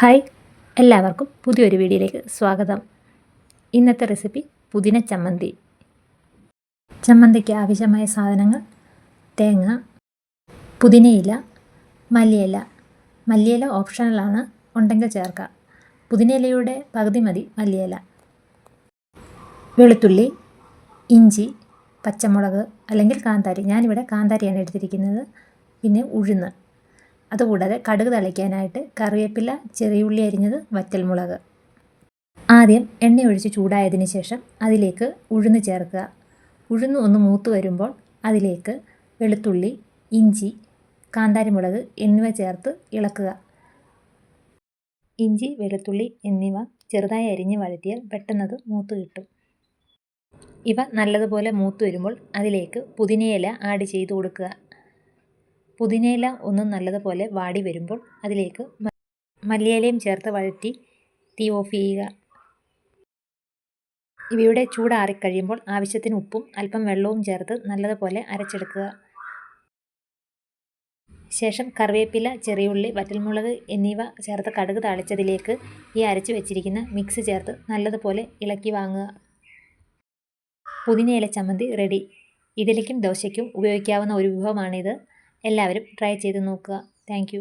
Hi എല്ലാവർക്കും പുതിയൊരു വീഡിയോയിലേക്ക് സ്വാഗതം. ഇന്നത്തെ റെസിപ്പി പുതിന ചമ്മന്തി. ചമ്മന്തിക്ക് ആവശ്യമായ സാധനങ്ങൾ തേങ്ങ പുതിനയില മല്ലിയില. മല്ലിയില ഓപ്ഷണലാണ് ഉണ്ടെങ്കിൽ ചേർക്കാം പുതിനയിലയുടെ പകുതി മതി മല്ലിയില. വെളുത്തുള്ളി ഇഞ്ചി പച്ചമുളക് അല്ലെങ്കിൽ കാന്താരി. ഞാനിവിടെ കാന്താരിയാണ് എടുത്തിരിക്കുന്നത്. പിന്നെ ഉഴുന്ന്. അതുകൂടാതെ കടുക് തളിക്കാനായിട്ട് കറിവേപ്പില ചെറിയുള്ളി അരിഞ്ഞത് വറ്റൽമുളക്. ആദ്യം എണ്ണ ഒഴിച്ച് ചൂടായതിന് ശേഷം അതിലേക്ക് ഉഴുന്ന് ചേർക്കുക. ഉഴുന്ന് ഒന്ന് മൂത്ത് വരുമ്പോൾ അതിലേക്ക് വെളുത്തുള്ളി ഇഞ്ചി കാന്താരിമുളക് എന്നിവ ചേർത്ത് ഇളക്കുക. ഇഞ്ചി വെളുത്തുള്ളി എന്നിവ ചെറുതായി അരിഞ്ഞ് വഴറ്റിയാൽ പെട്ടെന്നത് മൂത്ത് കിട്ടും. ഇവ നല്ലതുപോലെ മൂത്ത് വരുമ്പോൾ അതിലേക്ക് പുതിനയില ആഡ് ചെയ്ത് കൊടുക്കുക. പുതിനയില ഒന്ന് നല്ലതുപോലെ വാടി വരുമ്പോൾ അതിലേക്ക് മല്ലിയിലയും ചേർത്ത് വഴറ്റി തീ ഓഫ് ചെയ്യുക. ഇവയുടെ ചൂടാറിക്കഴിയുമ്പോൾ ആവശ്യത്തിന് ഉപ്പും അല്പം വെള്ളവും ചേർത്ത് നല്ലതുപോലെ അരച്ചെടുക്കുക. ശേഷം കറിവേപ്പില ചെറിയുള്ളി വറ്റൽമുളക് എന്നിവ ചേർത്ത് കടുക് താളിച്ചതിലേക്ക് ഈ അരച്ച് വെച്ചിരിക്കുന്ന മിക്സ് ചേർത്ത് നല്ലതുപോലെ ഇളക്കി വാങ്ങുക. പുതിനയില ചമ്മന്തി റെഡി ഇഡലിക്കും ദോശയ്ക്കും ഉപയോഗിക്കാവുന്ന ഒരു വിഭവമാണിത്. എല്ലാവരും ട്രൈ ചെയ്ത് നോക്കുക. താങ്ക്